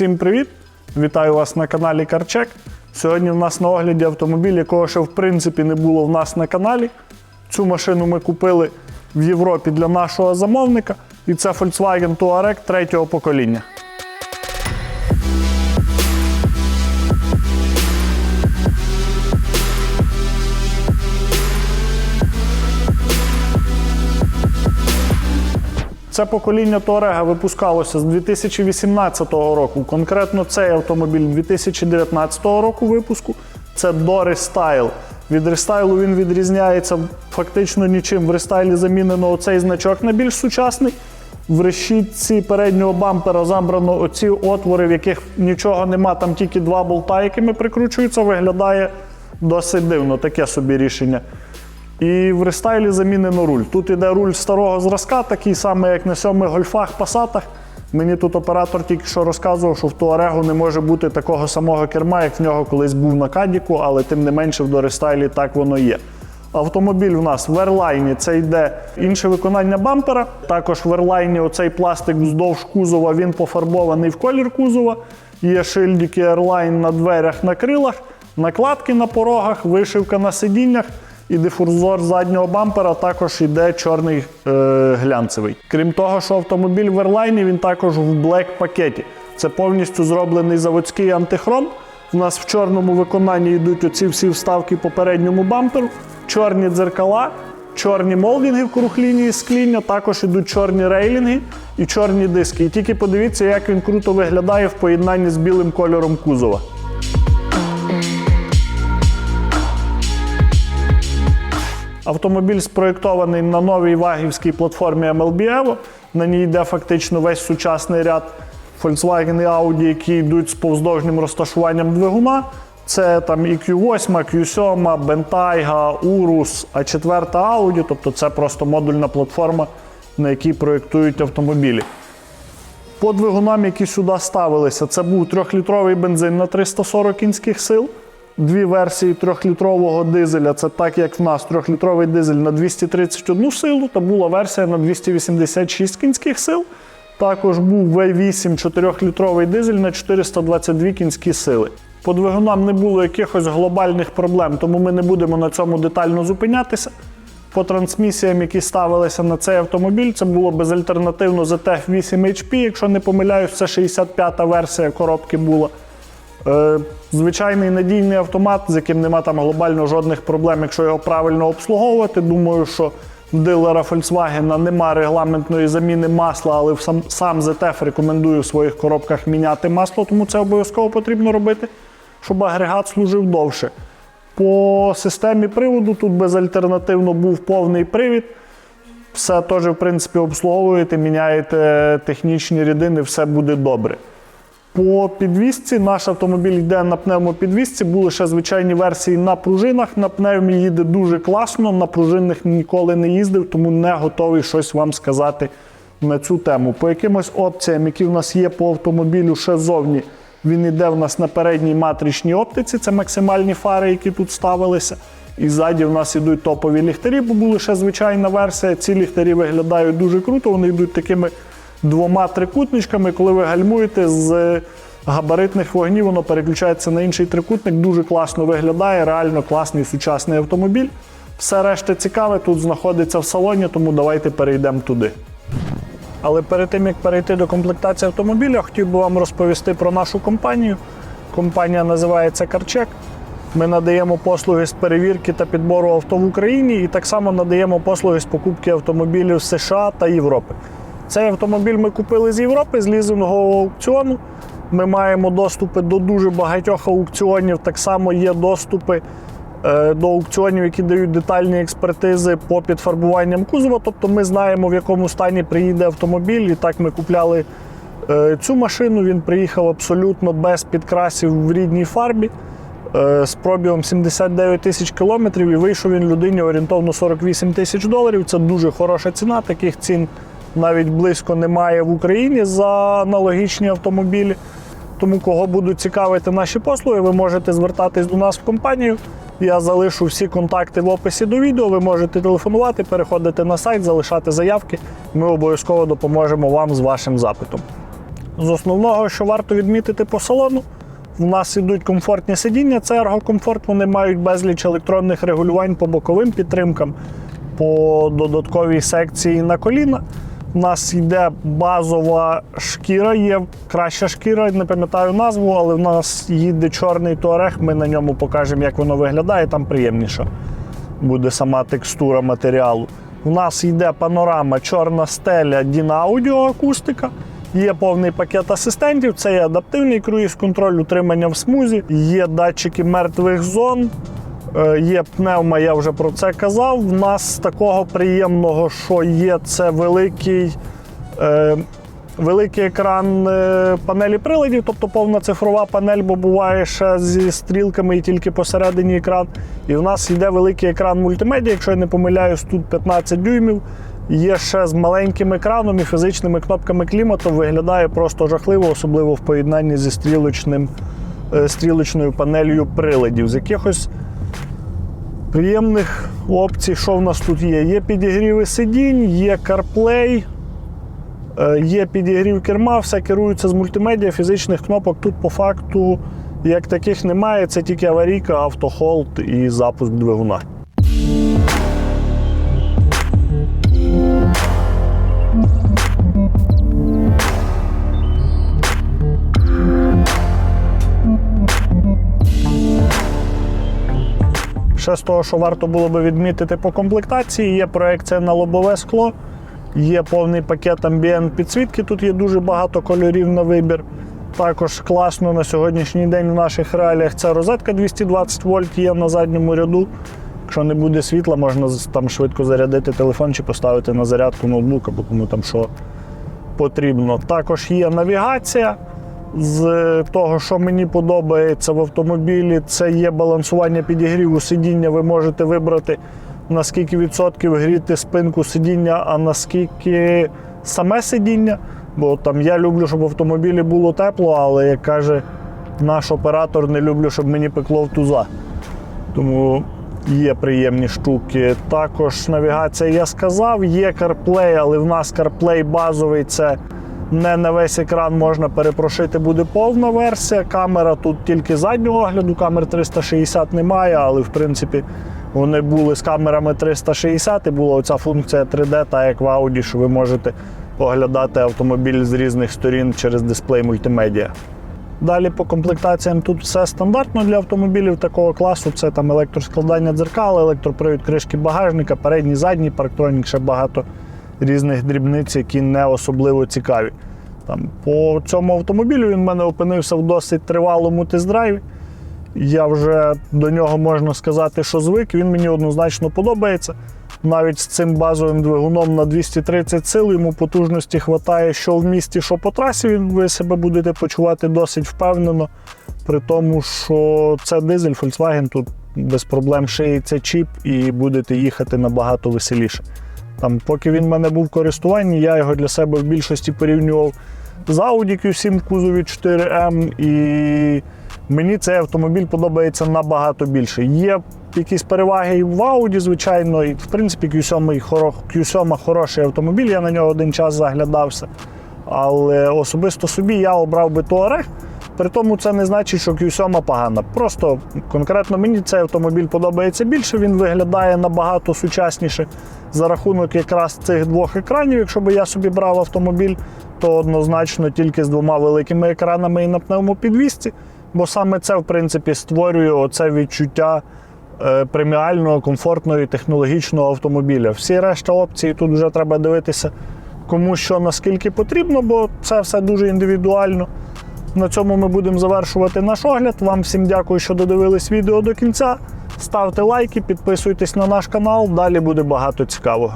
Всім привіт! Вітаю вас на каналі Карчек. Сьогодні в нас на огляді автомобіль, якого ще в принципі не було в нас на каналі. Цю машину ми купили в Європі для нашого замовника. І це Volkswagen Touareg третього покоління. Це покоління Touareg випускалося з 2018 року. Конкретно цей автомобіль 2019 року випуску. Це до рестайл. Від рестайлу він відрізняється фактично нічим. В рестайлі замінено оцей значок на більш сучасний. В решітці переднього бампера забрано оці отвори, в яких нічого нема, там тільки два болта, якими прикручуються, виглядає досить дивно, таке собі рішення. І в рестайлі замінено руль. Тут іде руль старого зразка, такий самий, як на сьомих гольфах, пасатах. Мені тут оператор тільки що розказував, що в Туарегу не може бути такого самого керма, як в нього колись був на Кадіку, але тим не менше в дорестайлі так воно є. Автомобіль у нас в Ерлайні це йде інше виконання бампера. Також в Ерлайні оцей пластик вздовж кузова він пофарбований в колір кузова. Є шильдики Airline на дверях, на крилах, накладки на порогах, вишивка на сидіннях. І дифузор заднього бампера також йде чорний е, глянцевий. Крім того, що автомобіль в Ерлайні він також в блек пакеті. Це повністю зроблений заводський антихром. У нас в чорному виконанні йдуть оці всі вставки по передньому бамперу, чорні дзеркала, чорні молдинги в круг лінії скління, також йдуть чорні рейлінги і чорні диски. І тільки подивіться, як він круто виглядає в поєднанні з білим кольором кузова. Автомобіль спроєктований на новій вагівській платформі MLB На ній йде фактично весь сучасний ряд Volkswagen і Audi, які йдуть з повздовжнім розташуванням двигуна. Це там і Q8, Q7, Bentayga, Urus, а четверта Audi, тобто це просто модульна платформа, на якій проєктують автомобілі. По двигунам, які сюди ставилися, це був 3-літровий бензин на 340 кінських сил. Дві версії 3-літрового дизеля. Це так, як в нас 3-літровий дизель на 231 силу, та була версія на 286 кінських сил. Також був V8 4-літровий дизель на 422 кінські сили. По двигунам не було якихось глобальних проблем, тому ми не будемо на цьому детально зупинятися. По трансмісіям, які ставилися на цей автомобіль, це було безальтернативно ZF 8 HP, якщо не помиляюсь, це 65-та версія коробки була. Е, Звичайний надійний автомат, з яким нема там глобально жодних проблем, якщо його правильно обслуговувати. Думаю, що дилера Volkswagen нема регламентної заміни масла, але сам, сам ZF рекомендує в своїх коробках міняти масло, тому це обов'язково потрібно робити, щоб агрегат служив довше. По системі приводу тут безальтернативно був повний привід. Все теж, в принципі, обслуговуєте, міняєте технічні рідини, все буде добре. По підвісці наш автомобіль йде на пневмопідвісці, були ще звичайні версії на пружинах. На пневмі їде дуже класно, на пружинних ніколи не їздив, тому не готовий щось вам сказати на цю тему. По якимось опціям, які в нас є по автомобілю ще зовні, він йде в нас на передній матричній оптиці, це максимальні фари, які тут ставилися. І ззаді в нас йдуть топові ліхтарі, бо була ще звичайна версія. Ці ліхтарі виглядають дуже круто, вони йдуть такими двома трикутничками. Коли ви гальмуєте з габаритних вогнів, воно переключається на інший трикутник. Дуже класно виглядає, реально класний сучасний автомобіль. Все решта цікаве тут знаходиться в салоні, тому давайте перейдемо туди. Але перед тим як перейти до комплектації автомобіля, хотів би вам розповісти про нашу компанію. Компанія називається Карчек. Ми надаємо послуги з перевірки та підбору авто в Україні і так само надаємо послуги з покупки автомобілів США та Європи. Цей автомобіль ми купили з Європи, з лізингового аукціону. Ми маємо доступи до дуже багатьох аукціонів. Так само є доступи е, до аукціонів, які дають детальні експертизи по підфарбуванням кузова. Тобто ми знаємо, в якому стані приїде автомобіль. І так ми купляли е, цю машину. Він приїхав абсолютно без підкрасів в рідній фарбі. е, З пробігом 79 тисяч кілометрів і вийшов він людині орієнтовно 48 тисяч доларів. Це дуже хороша ціна. Таких цін навіть близько немає в Україні за аналогічні автомобілі. Тому, кого будуть цікавити наші послуги, ви можете звертатись до нас в компанію. Я залишу всі контакти в описі до відео. Ви можете телефонувати, переходити на сайт, залишати заявки. Ми обов'язково допоможемо вам з вашим запитом. З основного, що варто відмітити по салону, в нас ідуть комфортні сидіння, це ергокомфорт, вони мають безліч електронних регулювань по боковим підтримкам, по додатковій секції на коліна. У нас йде базова шкіра, є краща шкіра, не пам'ятаю назву, але в нас їде чорний туарег. Ми на ньому покажемо, як воно виглядає, там приємніше буде сама текстура матеріалу. У нас йде панорама, чорна стеля, Діна аудіоакустика. Є повний пакет асистентів, це є адаптивний круїз-контроль, утримання в смузі, є датчики мертвих зон, є пневма, я вже про це казав. У нас такого приємного, що є, це великий. Е, Великий екран е, панелі приладів, тобто повна цифрова панель, бо буває ще зі стрілками і тільки посередині екран. І в нас йде великий екран мультимедіа, якщо я не помиляюсь, тут 15 дюймів. Є ще з маленьким екраном і фізичними кнопками клімату. Виглядає просто жахливо, особливо в поєднанні зі стрілочним, е, стрілочною панелью приладів. З якихось приємних опцій, що в нас тут є? Є підігріви сидінь, є CarPlay. Е, Є підігрів керма, все керується з мультимедіа, фізичних кнопок. Тут по факту як таких немає, це тільки аварійка, автохолд і запуск двигуна. Ще з того, що варто було би відмітити по комплектації, є проекція на лобове скло, є повний пакет амбієнт підсвітки. Тут є дуже багато кольорів на вибір. Також класно на сьогоднішній день в наших реаліях це розетка 220 вольт є на задньому ряду. Якщо не буде світла, можна там швидко зарядити телефон чи поставити на зарядку ноутбук або кому там що потрібно. Також є навігація. З того, що мені подобається в автомобілі, це є балансування підігріву сидіння. Ви можете вибрати на скільки відсотків гріти спинку сидіння, а наскільки саме сидіння. Бо там я люблю, щоб в автомобілі було тепло, але як каже наш оператор, не люблю, щоб мені пекло в туза. Тому є приємні штуки. Також навігація, я сказав, є CarPlay, але в нас CarPlay базовий це не на весь екран можна перепрошити, буде повна версія. Камера тут тільки заднього огляду, камер 360 немає, але в принципі вони були з камерами 360 і була оця функція 3D, так як в Audi, що ви можете оглядати автомобіль з різних сторін через дисплей мультимедіа. Далі по комплектаціям тут все стандартно для автомобілів такого класу. Це там електроскладання дзеркал, електропривід кришки багажника, передній, задній парктронік, ще багато різних дрібниць, які не особливо цікаві. Там, по цьому автомобілю він в мене опинився в досить тривалому тест-драйві. Я вже до нього можна сказати, що звик. Він мені однозначно подобається. Навіть з цим базовим двигуном на 230 сил йому потужності вистачає, що в місті, що по трасі. Він ви себе будете почувати досить впевнено. При тому, що це дизель Volkswagen, тут без проблем шиється чіп і будете їхати набагато веселіше. Там, поки він в мене був в користуванні, я його для себе в більшості порівнював з Audi Q7 в кузові 4M, і мені цей автомобіль подобається набагато більше. Є якісь переваги і в Audi, звичайно, і в принципі Q7, Q7 хороший автомобіль, я на нього один час заглядався. Але особисто собі я обрав би Touareg. При тому це не значить, що Q7 погана. Просто конкретно мені цей автомобіль подобається більше, він виглядає набагато сучасніше за рахунок якраз цих двох екранів. Якщо б я собі брав автомобіль, то однозначно тільки з двома великими екранами і на пневмопідвісці, бо саме це, в принципі, створює оце відчуття е, преміального, комфортного і технологічного автомобіля. Всі решта опцій тут вже треба дивитися, кому що наскільки потрібно, бо це все дуже індивідуально. На цьому ми будемо завершувати наш огляд. Вам всім дякую, що додивились відео до кінця. Ставте лайки, підписуйтесь на наш канал, далі буде багато цікавого.